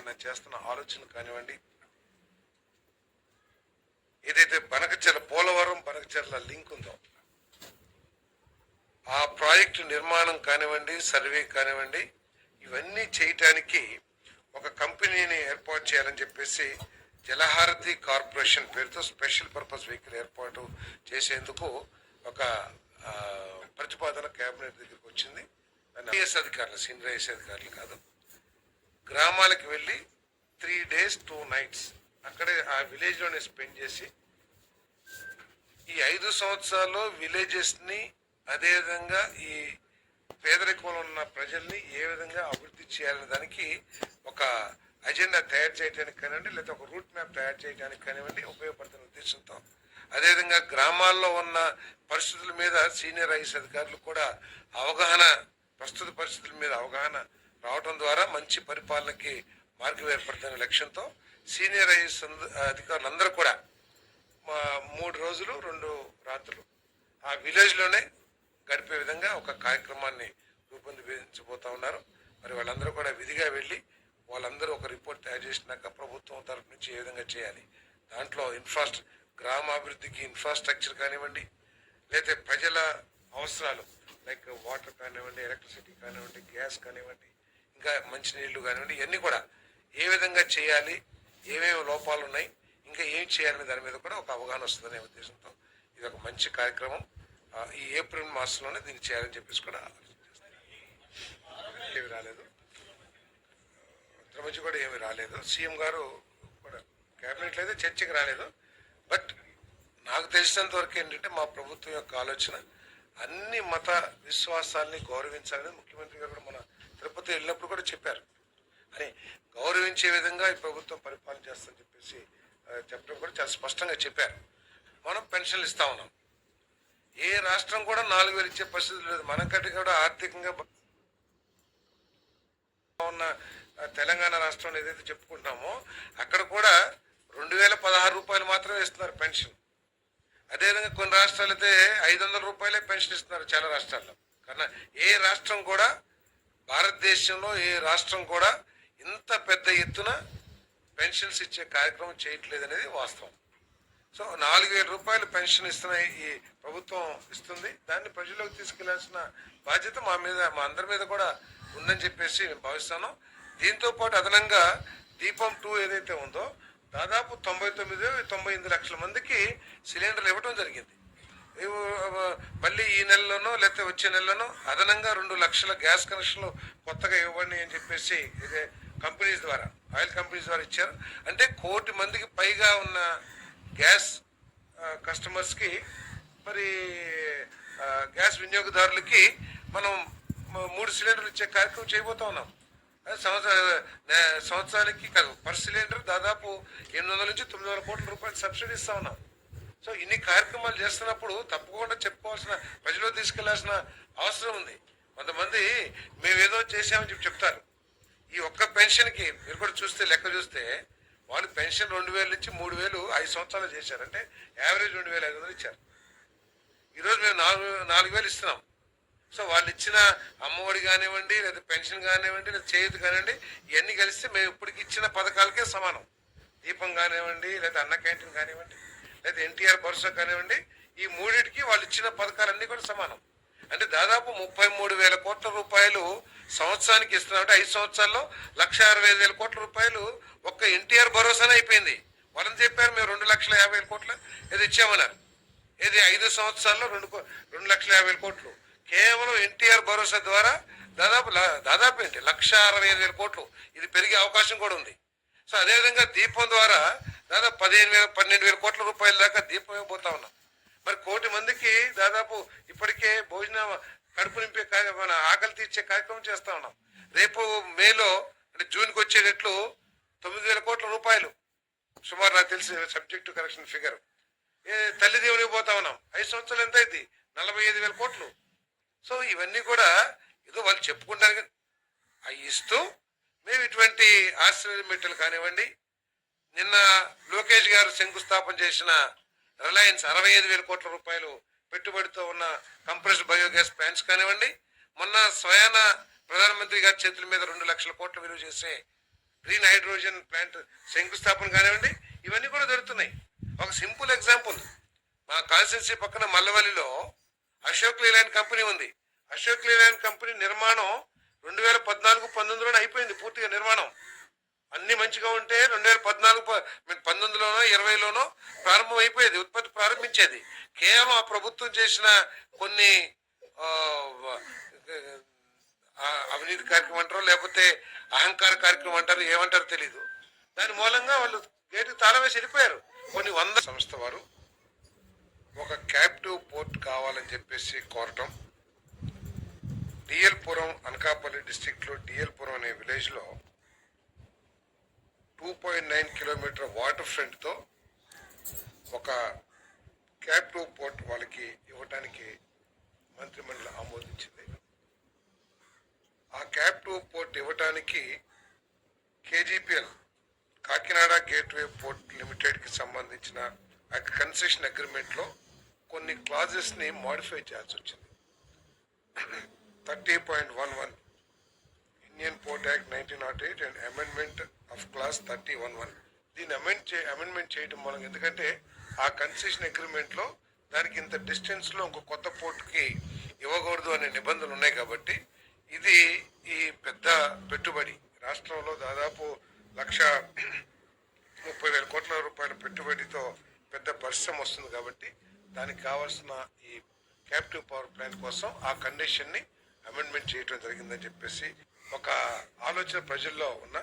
ఆయన చేస్తున్న ఆలోచన కానివ్వండి. ఏదైతే బనకచెర్ల పోలవరం బనకచెర్ల లింక్ ఉందో ఆ ప్రాజెక్టు నిర్మాణం కానివ్వండి సర్వే కానివ్వండి ఇవన్నీ చేయటానికి ఒక కంపెనీని ఏర్పాటు చేయాలని చెప్పేసి జలహారతి కార్పొరేషన్ పేరుతో స్పెషల్ పర్పస్ వెహికల్ ఏర్పాటు చేసేందుకు ఒక ప్రతిపాదన కేబినెట్ దగ్గరికి వచ్చింది. ఐఏఎస్ అధికారులు సీనియర్ ఐఏఎస్ అధికారులు కాదు. గ్రామాలకు వెళ్ళి త్రీ డేస్ టూ నైట్స్ అక్కడే ఆ విలేజ్లోనే స్పెండ్ చేసి ఈ ఐదు సంవత్సరాల్లో విలేజెస్ని అదేవిధంగా ఈ పేదరికంలో ఉన్న ప్రజల్ని ఏ విధంగా అభివృద్ధి చేయాలనే దానికి ఒక అజెండా తయారు చేయడానికి కానివ్వండి లేదా ఒక రూట్ మ్యాప్ తయారు చేయడానికి కానివ్వండి ఉపయోగపడుతున్న ఉద్దేశంతో. అదేవిధంగా గ్రామాల్లో ఉన్న పరిస్థితుల మీద సీనియర్ ఐఎస్ అధికారులు కూడా అవగాహన ప్రస్తుత పరిస్థితుల మీద అవగాహన రావటం ద్వారా మంచి పరిపాలనకి మార్గం ఏర్పడుతున్న లక్ష్యంతో సీనియర్ ఐఎస్ అధికారులందరూ కూడా మా మూడు రోజులు రెండు రాత్రులు ఆ విలేజ్లోనే గడిపే విధంగా ఒక కార్యక్రమాన్ని రూపొందించబోతా ఉన్నారు. మరి వాళ్ళందరూ కూడా విధిగా వెళ్ళి వాళ్ళందరూ ఒక రిపోర్ట్ తయారు చేసినాక ప్రభుత్వం తరఫు నుంచి ఏ విధంగా చేయాలి? దాంట్లో ఇన్ఫ్రాస్ట్ర గ్రామాభివృద్ధికి ఇన్ఫ్రాస్ట్రక్చర్ కానివ్వండి లేకపోతే ప్రజల అవసరాలు లైక్ వాటర్ కానివ్వండి ఎలక్ట్రిసిటీ కానివ్వండి గ్యాస్ కానివ్వండి ఇంకా మంచినీళ్ళు కానివ్వండి ఇవన్నీ కూడా ఏ విధంగా చేయాలి ఏమేమి లోపాలు ఉన్నాయి ఇంకా ఏం చేయాలనే దాని మీద కూడా ఒక అవగాహన వస్తుందనే ఉద్దేశంతో ఇది ఒక మంచి కార్యక్రమం. ఈ ఏప్రిల్ మాసంలోనే దీన్ని చేయాలని చెప్పేసి కూడా ఏమి రాలేదు. తిరుమతి కూడా ఏమి రాలేదు. సీఎం గారు కూడా క్యాబినెట్లో అయితే చర్చకి రాలేదు. బట్ నాకు తెలిసినంత వరకు ఏంటంటే మా ప్రభుత్వం యొక్క ఆలోచన అన్ని మత విశ్వాసాల్ని గౌరవించాలని ముఖ్యమంత్రి గారు కూడా మన తిరుపతి వెళ్ళినప్పుడు కూడా చెప్పారు. అని గౌరవించే విధంగా ఈ ప్రభుత్వం పరిపాలన చేస్తుందని చెప్పేసి చెప్పడం కూడా చాలా స్పష్టంగా చెప్పారు. మనం పెన్షన్లు ఇస్తా ఉన్నాం. ఏ రాష్ట్రం కూడా నాలుగు వేలు ఇచ్చే పరిస్థితి లేదు. మనకంటే కూడా ఆర్థికంగా ఉన్న తెలంగాణ రాష్ట్రంలో ఏదైతే చెప్పుకుంటున్నామో అక్కడ కూడా రెండు వేల పదహారు రూపాయలు మాత్రమే ఇస్తున్నారు పెన్షన్. అదేవిధంగా కొన్ని రాష్ట్రాలు అయితే ఐదు వందల రూపాయలే పెన్షన్ ఇస్తున్నారు చాలా రాష్ట్రాల్లో. కానీ ఏ రాష్ట్రం కూడా భారతదేశంలో ఏ రాష్ట్రం కూడా ఇంత పెద్ద ఎత్తున పెన్షన్స్ ఇచ్చే కార్యక్రమం చేయట్లేదు అనేది వాస్తవం. సో నాలుగు వేల రూపాయలు పెన్షన్ ఇస్తున్న ఈ ప్రభుత్వం ఇస్తుంది. దాన్ని ప్రజల్లోకి తీసుకెళ్ళాల్సిన బాధ్యత మా మీద మా అందరి మీద కూడా ఉందని చెప్పేసి నేను భావిస్తాను. దీంతో పాటు అదనంగా దీపం టూ ఏదైతే ఉందో దాదాపు తొంభై తొమ్మిది తొంభై ఎనిమిది లక్షల మందికి సిలిండర్లు ఇవ్వడం జరిగింది. మళ్ళీ ఈ నెలలోనో లేకపోతే వచ్చే నెలలోనో అదనంగా రెండు లక్షల గ్యాస్ కనెక్షన్లు కొత్తగా ఇవ్వండి అని చెప్పేసి ఇదే కంపెనీస్ ద్వారా ఆయిల్ కంపెనీస్ ద్వారా ఇచ్చారు. అంటే కోటి మందికి పైగా ఉన్న గ్యాస్ కస్టమర్స్కి మరి గ్యాస్ వినియోగదారులకి మనం మూడు సిలిండర్లు ఇచ్చే కార్యక్రమం చేయబోతా ఉన్నాం. అది సంవత్సర సంవత్సరానికి పర్ సిలిండర్ దాదాపు ఎనిమిది వందల నుంచి తొమ్మిది వందల కోట్ల రూపాయలు సబ్సిడీ ఇస్తా ఉన్నాం. సో ఇన్ని కార్యక్రమాలు చేస్తున్నప్పుడు తప్పకుండా చెప్పుకోవాల్సిన ప్రజలు తీసుకెళ్ళాల్సిన అవసరం ఉంది. కొంతమంది మేమేదో చేసామని చెప్పి చెప్తారు. ఈ ఒక్క పెన్షన్కి మీరు కూడా చూస్తే లెక్క చూస్తే వాళ్ళు పెన్షన్ రెండు వేలు నుంచి మూడు వేలు ఐదు సంవత్సరాలు చేశారు. అంటే యావరేజ్ రెండు వేల ఐదు వందలు ఇచ్చారు. ఈరోజు మేము నాలుగు నాలుగు వేలు ఇస్తున్నాం. సో వాళ్ళు ఇచ్చిన అమ్మఒడి కానివ్వండి లేదా పెన్షన్ కానివ్వండి లేదా చేయుత కానివ్వండి ఇవన్నీ కలిస్తే మేము ఇప్పటికి ఇచ్చిన పథకాలకే సమానం. దీపం కానివ్వండి లేదా అన్న క్యాంటీన్ కానివ్వండి. లేదా ఎన్టీఆర్ భరోసా కానివ్వండి ఈ మూడింటికి వాళ్ళు ఇచ్చిన పథకాలన్నీ కూడా సమానం. అంటే దాదాపు ముప్పై మూడు వేల కోట్ల రూపాయలు సంవత్సరానికి ఇస్తున్నాం. అంటే ఐదు సంవత్సరాల్లో లక్ష అరవై ఐదు వేల కోట్ల రూపాయలు ఒక్క ఎన్టీఆర్ భరోసానే అయిపోయింది. వాళ్ళని చెప్పారు మేము రెండు లక్షల యాభై వేల కోట్ల ఏదో ఇచ్చామన్నారు. ఇది ఐదు సంవత్సరాల్లో రెండు కో- రెండు లక్షల యాభై వేల కోట్లు. కేవలం ఎన్టీఆర్ భరోసా ద్వారా దాదాపు దాదాపు ఏంటి? లక్ష అరవై ఐదు వేల కోట్లు. ఇది పెరిగే అవకాశం కూడా ఉంది. సో అదేవిధంగా దీపం ద్వారా దాదాపు పదిహేను వేల పన్నెండు వేల కోట్ల రూపాయల దాకా దీపం ఇవ్వబోతా ఉన్నాం. మరి కోటి మందికి దాదాపు ఇప్పటికే భోజనం కడుపు నింపే కార్య- మన ఆకలి తీర్చే కార్యక్రమం చేస్తా ఉన్నాం. రేపు మేలో అంటే జూన్కి వచ్చేటట్లు తొమ్మిది వేల కోట్ల రూపాయలు. సుమారు నాకు తెలిసిన సబ్జెక్టు కరెక్షన్ ఫిగర్. ఏ తల్లి దేవునికి పోతా ఉన్నాం. ఐదు సంవత్సరాలు ఎంత అయింది? నలభై ఐదు వేల కోట్లు. సో ఇవన్నీ కూడా ఏదో వాళ్ళు చెప్పుకుంటారు కానీ అవి ఇస్తూ మేము ఇటువంటి ఆశ్చర్య మెట్టలు కానివ్వండి నిన్న లోకేష్ గారు శంకుస్థాపన చేసిన రిలయన్స్ అరవై ఐదు వేల కోట్ల రూపాయలు పెట్టుబడితో ఉన్న కంప్రెస్డ్ బయోగ్యాస్ ప్లాంట్స్ కానివ్వండి మొన్న స్వయాన ప్రధానమంత్రి గారి చేతుల మీద రెండు లక్షల కోట్ల విలువ చేసే గ్రీన్ హైడ్రోజన్ ప్లాంట్ శంకుస్థాపన కానివ్వండి ఇవన్నీ కూడా జరుగుతున్నాయి. ఒక సింపుల్ ఎగ్జాంపుల్ మా కాన్స్టిట్యూన్సీ పక్కన మల్లవల్లిలో అశోక్ లీలాండ్ కంపెనీ ఉంది. అశోక్ లీలాండ్ కంపెనీ నిర్మాణం రెండు వేల పద్నాలుగు పంతొమ్మిదిలోనే అయిపోయింది పూర్తిగా నిర్మాణం. అన్ని మంచిగా ఉంటే రెండు వేల పద్నాలుగు పంతొమ్మిదిలోనో ఇరవైలోనో ప్రారంభం అయిపోయేది ఉత్పత్తి ప్రారంభించేది. కేవలం ఆ ప్రభుత్వం చేసిన కొన్ని అవినీతి కార్యక్రమం అంటారో లేకపోతే అహంకార కార్యక్రమం అంటారు ఏమంటారో తెలీదు. దాని మూలంగా వాళ్ళు గేటు తాళం వేసి వెళ్ళిపోయారు. కొన్ని వంద సంస్థ వారు ఒక క్యాప్టివ్ పోర్ట్ కావాలని చెప్పేసి కోరటం డిఎల్పురం అనకాపల్లి డిస్టిక్లో డిఎల్పురం అనే విలేజ్లో two point nine kilometer water ఫ్రంట్తో ఒక క్యాప్టివ్ పోర్ట్ వాళ్ళకి ఇవ్వడానికి మంత్రిమండలి ఆమోదించింది. ఆ క్యాప్టివ్ పోర్ట్ ఇవ్వటానికి కేజీపీఎల్ కాకినాడ గేట్వే పోర్ట్ లిమిటెడ్కి సంబంధించిన ఆ కన్సెషన్ అగ్రిమెంట్లో కొన్ని క్లాజెస్ని మాడిఫై చేయాల్సి వచ్చింది. Thirty point one one Indian port act nineteen not eight and amendment of clause thirty one one దీన్ని అమెండ్ చే అమెండ్మెంట్ చేయడం మూలంగా ఎందుకంటే ఆ కన్సెషన్ అగ్రిమెంట్లో దానికి ఇంత డిస్టెన్స్లో ఇంకో కొత్త పోర్టుకి ఇవ్వకూడదు అనే నిబంధనలు ఉన్నాయి కాబట్టి ఇది ఈ పెద్ద పెట్టుబడి. రాష్ట్రంలో దాదాపు లక్ష ముప్పై వేల కోట్ల రూపాయల పెట్టుబడితో పెద్ద పరిశ్రమ వస్తుంది కాబట్టి దానికి కావాల్సిన ఈ క్యాప్టివ్ పవర్ ప్లాంట్ కోసం ఆ కండిషన్ని అమెండ్మెంట్ చేయటం జరిగిందని చెప్పేసి ఒక ఆలోచన ప్రజల్లో ఉన్న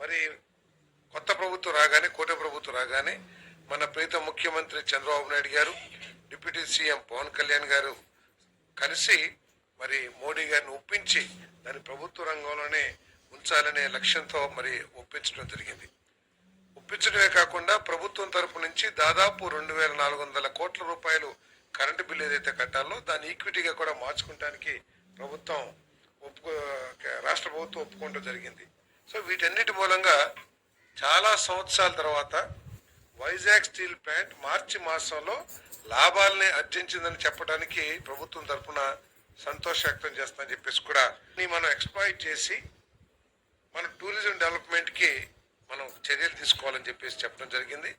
మరి కొత్త ప్రభుత్వం రాగానే కోట ప్రభుత్వం రాగానే మన ప్రీత ముఖ్యమంత్రి చంద్రబాబు నాయుడు గారు డిప్యూటీ సీఎం పవన్ కళ్యాణ్ గారు కలిసి మరి మోడీ గారిని ఒప్పించి దాన్ని ప్రభుత్వ రంగంలోనే ఉంచాలనే లక్ష్యంతో మరి ఒప్పించడం జరిగింది. ఒప్పించడమే కాకుండా ప్రభుత్వం తరపు నుంచి దాదాపు రెండు వేల నాలుగు వందల కోట్ల రూపాయలు కరెంటు బిల్లు ఏదైతే కట్టాలో దాన్ని ఈక్విటీగా కూడా మార్చుకుంటానికి ప్రభుత్వం ఒప్పుకో రాష్ట్ర ప్రభుత్వం ఒప్పుకోవడం జరిగింది. సో వీటన్నిటి మూలంగా చాలా సంవత్సరాల తర్వాత వైజాగ్ స్టీల్ ప్లాంట్ మార్చి మాసంలో లాభాలని ఆర్జించిందని చెప్పడానికి ప్రభుత్వం తరఫున సంతోష వ్యక్తం చేస్తామని చెప్పేసి కూడా మనం ఎక్స్ప్లాయిట్ చేసి మన టూరిజం డెవలప్మెంట్కి మనం చర్యలు తీసుకోవాలని చెప్పేసి చెప్పడం జరిగింది.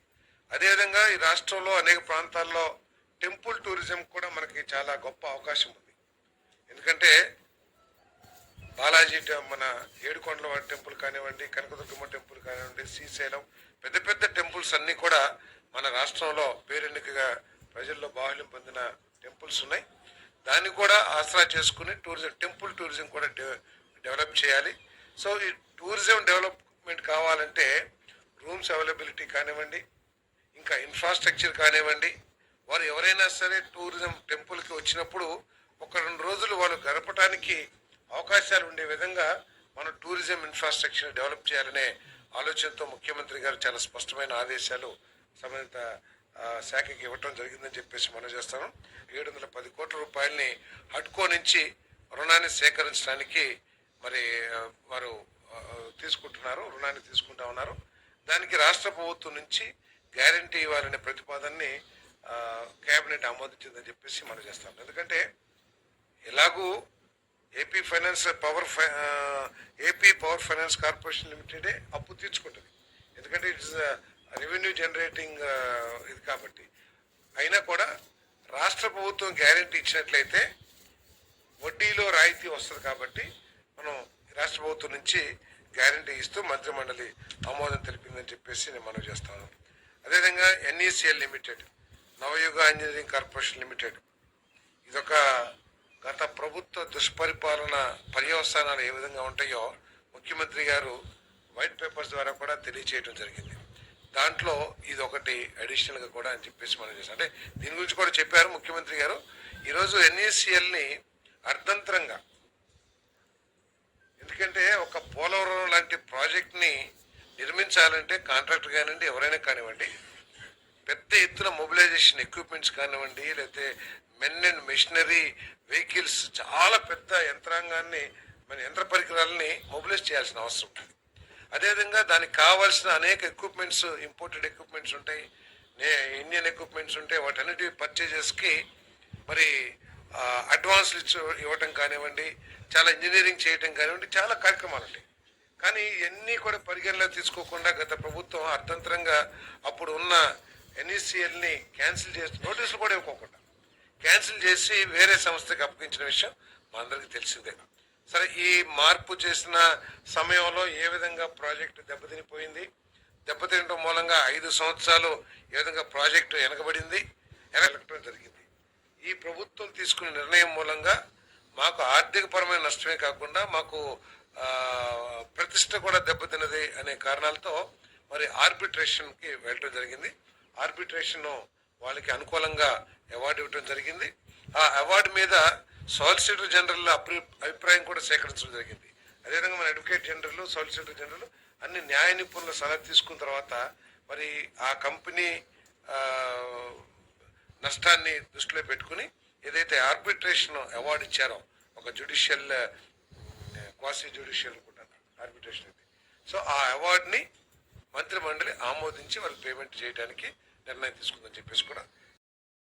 అదేవిధంగా ఈ రాష్ట్రంలో అనేక ప్రాంతాల్లో టెంపుల్ టూరిజం కూడా మనకి చాలా గొప్ప అవకాశం ఉంది. ఎందుకంటే బాలాజీ మన ఏడుకొండల టెంపుల్ కానివ్వండి కనకదుర్గమ్మ టెంపుల్ కానివ్వండి శ్రీశైలం పెద్ద పెద్ద టెంపుల్స్ అన్నీ కూడా మన రాష్ట్రంలో పేరెన్నికగా ప్రజల్లో బాహుళ్యం పొందిన టెంపుల్స్ ఉన్నాయి. దాన్ని కూడా ఆసరా చేసుకుని టూరిజం టెంపుల్ టూరిజం కూడా డెవలప్ చేయాలి. సో ఈ టూరిజం డెవలప్మెంట్ కావాలంటే రూమ్స్ అవైలబిలిటీ కానివ్వండి ఇంకా ఇన్ఫ్రాస్ట్రక్చర్ కానివ్వండి వారు ఎవరైనా సరే టూరిజం టెంపుల్కి వచ్చినప్పుడు ఒక రెండు రోజులు వాళ్ళు గడపడానికి అవకాశాలు ఉండే విధంగా మనం టూరిజం ఇన్ఫ్రాస్ట్రక్చర్ డెవలప్ చేయాలనే ఆలోచనతో ముఖ్యమంత్రి గారు చాలా స్పష్టమైన ఆదేశాలు సంబంధిత శాఖకి ఇవ్వటం జరిగిందని చెప్పేసి మనం చేస్తాను ఏడు వందల పది కోట్ల రూపాయలని హడ్కో నుంచి రుణాన్ని సేకరించడానికి మరి వారు తీసుకుంటున్నారు రుణాన్ని తీసుకుంటా ఉన్నారు. దానికి రాష్ట్ర ప్రభుత్వం నుంచి గ్యారంటీ ఇవ్వాలనే ప్రతిపాదనని క్యాబినెట్ కేబినెట్ ఆమోదించిందని చెప్పేసి మనం చేస్తాం ఎందుకంటే ఎలాగూ ఏపీ ఫైనాన్స్ పవర్ ఫై- ఏపీ పవర్ ఫైనాన్స్ కార్పొరేషన్ లిమిటెడే అప్పు తీర్చుకుంటుంది. ఎందుకంటే ఇట్స్ రెవెన్యూ జనరేటింగ్ ఇది కాబట్టి. అయినా కూడా రాష్ట్ర ప్రభుత్వం గ్యారంటీ ఇచ్చినట్లయితే వడ్డీలో రాయితీ వస్తుంది కాబట్టి మనం రాష్ట్ర ప్రభుత్వం నుంచి గ్యారంటీ ఇస్తూ మంత్రిమండలి ఆమోదం తెలిపిందని చెప్పేసి నేను మనవి చేస్తాను. అదేవిధంగా NECL limited Navayuga engineering corporation limited. ఇదొక గత ప్రభుత్వ దుష్పరిపాలన పర్యవసానాలు ఏ విధంగా ఉంటాయో ముఖ్యమంత్రి గారు వైట్ పేపర్స్ ద్వారా కూడా తెలియచేయడం జరిగింది. దాంట్లో ఇది ఒకటి అడిషనల్గా కూడా అని చెప్పేసి మనం చేసాం అంటే దీని గురించి కూడా చెప్పారు ముఖ్యమంత్రి గారు. ఈరోజు ఎన్ఈసిఎల్ని అర్ధంతరంగా ఎందుకంటే ఒక పోలవరం లాంటి ప్రాజెక్ట్ని నిర్మించాలంటే కాంట్రాక్టర్ కానివ్వండి ఎవరైనా కానివ్వండి పెద్ద ఎత్తున మొబిలైజేషన్ ఎక్విప్మెంట్స్ కానివ్వండి లేకపోతే మెన్ అండ్ మిషనరీ వెహికల్స్ చాలా పెద్ద యంత్రాంగాన్ని మన యంత్ర పరికరాలని మొబిలైజ్ చేయాల్సిన అవసరం ఉంటుంది. అదేవిధంగా దానికి కావాల్సిన అనేక ఎక్విప్మెంట్స్ ఇంపోర్టెడ్ ఎక్విప్మెంట్స్ ఉంటాయి. నే ఇండియన్ ఎక్విప్మెంట్స్ ఉంటాయి. వాటన్నిటి పర్చేజెస్కి మరి అడ్వాన్స్ ఇవ్వటం కానివ్వండి చాలా ఇంజనీరింగ్ చేయటం కానివ్వండి చాలా కార్యక్రమాలు ఉంటాయి. కానీ ఇవన్నీ కూడా పరిగణలో తీసుకోకుండా గత ప్రభుత్వం అర్థంతరంగా అప్పుడు ఉన్న ఎన్ఈసీఎల్ని క్యాన్సిల్ చేసి నోటీసులు కూడా ఇవ్వకుండా క్యాన్సిల్ చేసి వేరే సంస్థకి అప్పగించిన విషయం మా తెలిసిందే. సరే ఈ మార్పు చేసిన సమయంలో ఏ విధంగా ప్రాజెక్టు దెబ్బతినిపోయింది? దెబ్బతినడం మూలంగా ఐదు సంవత్సరాలు ఏ విధంగా ప్రాజెక్టు వెనకబడింది? వెనకటం జరిగింది. ఈ ప్రభుత్వం తీసుకున్న నిర్ణయం మూలంగా మాకు ఆర్థికపరమైన నష్టమే కాకుండా మాకు ప్రతిష్ట కూడా దెబ్బతిన్నది అనే కారణాలతో మరి ఆర్బిట్రేషన్కి వెళ్ళటం వెళ్ళడం జరిగింది. ఆర్బిట్రేషన్ వాళ్ళకి అనుకూలంగా అవార్డు ఇవ్వడం జరిగింది. ఆ అవార్డు మీద సాలిసిటర్ జనరల్ అభి- అభిప్రాయం కూడా సేకరించడం జరిగింది. అదేవిధంగా మన అడ్వకేట్ జనరల్ సాలిసిటర్ జనరల్ అన్ని న్యాయ నిపుణుల సలహా తీసుకున్న తర్వాత మరి ఆ కంపెనీ నష్టాన్ని దృష్టిలో పెట్టుకుని ఏదైతే ఆర్బిట్రేషన్ అవార్డు ఇచ్చారో ఒక జ్యుడిషియల్ క్వాసి జ్యుడిషియల్ కూడా ఆర్బిట్రేషన్ ఇది. సో ఆ అవార్డుని మంత్రి మండలి ఆమోదించి వాళ్ళు పేమెంట్ చేయడానికి నిర్ణయం తీసుకుందని చెప్పేసి కూడా